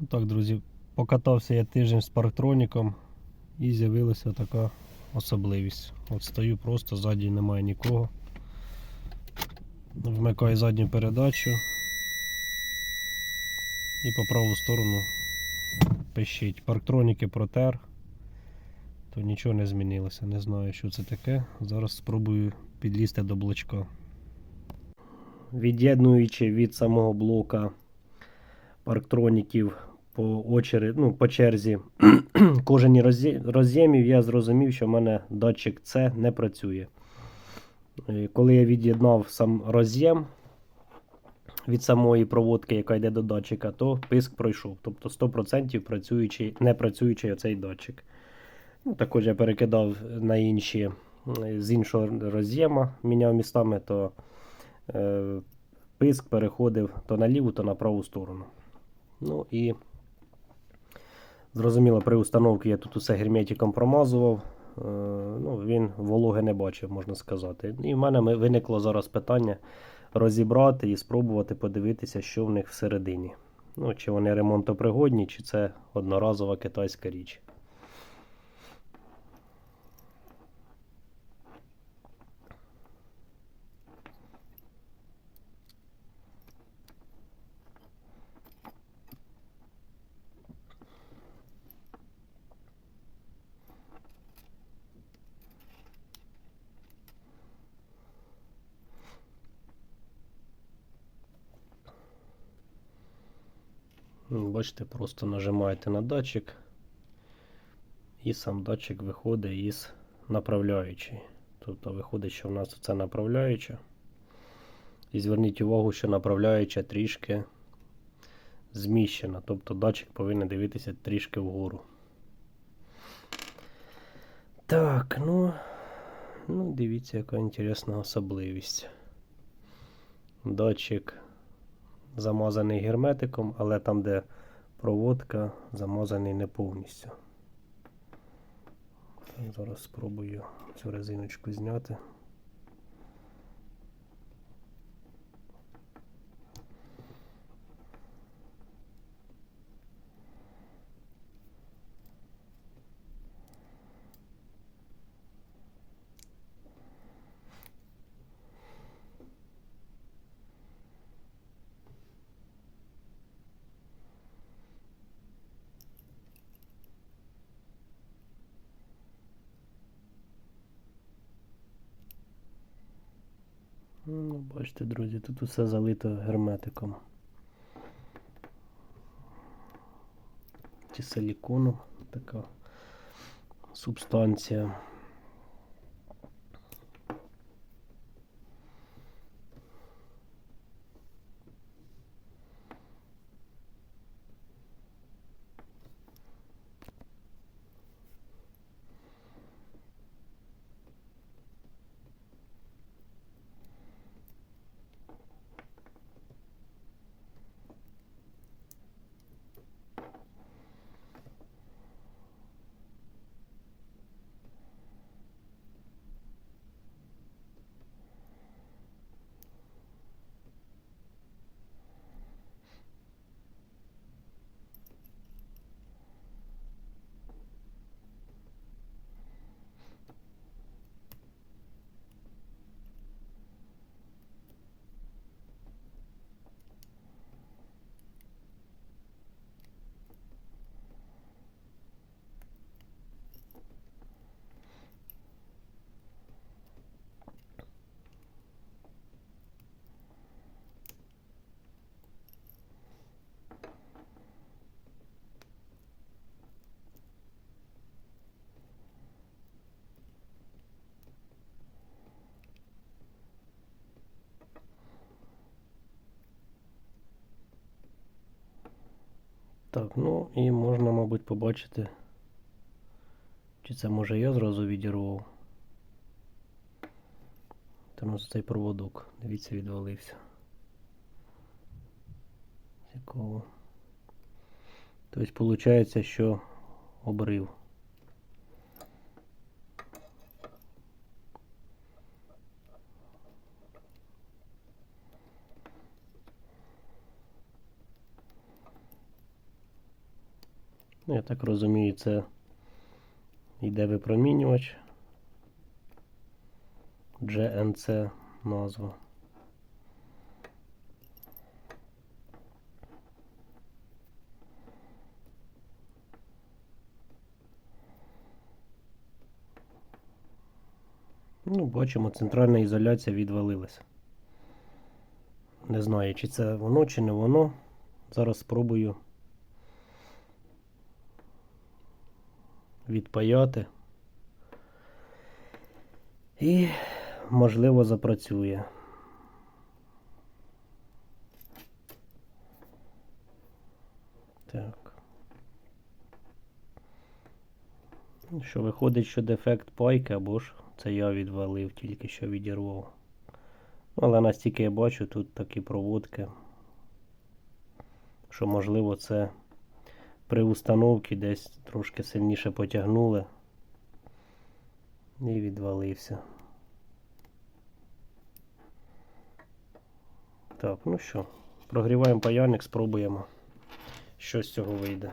Ну Так, друзі, покатався я тиждень з парктроніком і з'явилася така особливість. От стою просто, ззаді немає нікого. Вмикаю задню передачу і по праву сторону пищить. Парктроніки протер, то нічого не змінилося. Не знаю, що це таке. Зараз спробую підлізти до блочка. Від'єднуючи від самого блока парктроніків по очері, ну, по черзі кожені роз'є- роз'ємів, я зрозумів, що в мене датчик C не працює. Коли я від'єднав сам роз'єм від самої проводки, яка йде до датчика, то писк пройшов. Тобто 100% працюючий, не працюючий оцей датчик. Ну, також я перекидав на інші з іншого роз'єма, міняв містами, то е, писк переходив то на ліву, то на праву сторону. Ну і зрозуміло, при установці я тут усе герметиком промазував. Е, ну, він вологи не бачив, можна сказати. І в мене виникло зараз питання розібрати і спробувати подивитися, що в них всередині. Ну, чи вони ремонтопригодні, чи це одноразова китайська річ. Бачите, просто нажимаєте на датчик, і сам датчик виходить із направляючої. Тобто виходить, що в нас це направляюча. І зверніть увагу, що направляюча трішки зміщена. Тобто датчик повинен дивитися трішки вгору. Так, ну, ну дивіться, яка інтересна особливість. Датчик замазаний герметиком, але там, де проводка, замазаний не повністю. Зараз спробую цю резиночку зняти. Ну, бачите, друзі, тут усе залито герметиком. Чи силіконом така субстанція. Так, ну і можна, мабуть, побачити. Чи це може я зразу відірвав? Та у нас цей проводок, дивіться, відвалився. З якого? Тобто, виходить, що обрив. Ну, я так розумію, це йде випромінювач. GNC назва. Ну, бачимо, центральна ізоляція відвалилася. Не знаю, чи це воно, чи не воно. Зараз спробую відпаяти. І, можливо, запрацює. Так. Що виходить, що дефект пайки, або ж це я відвалив, тільки що відірвав. Ну, Але настільки я бачу, тут такі проводки, що можливо це при установці десь трошки сильніше потягнули і відвалився. Так, ну що, прогріваємо паяльник, спробуємо, що з цього вийде.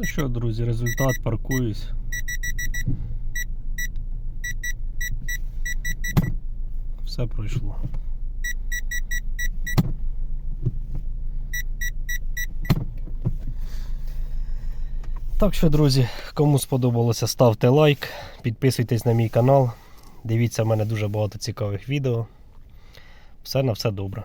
Ну що, друзі, результат паркуюсь. Все пройшло. Так що, друзі, кому сподобалося, ставте лайк, підписуйтесь на мій канал. Дивіться, в мене дуже багато цікавих відео. Все на все добре.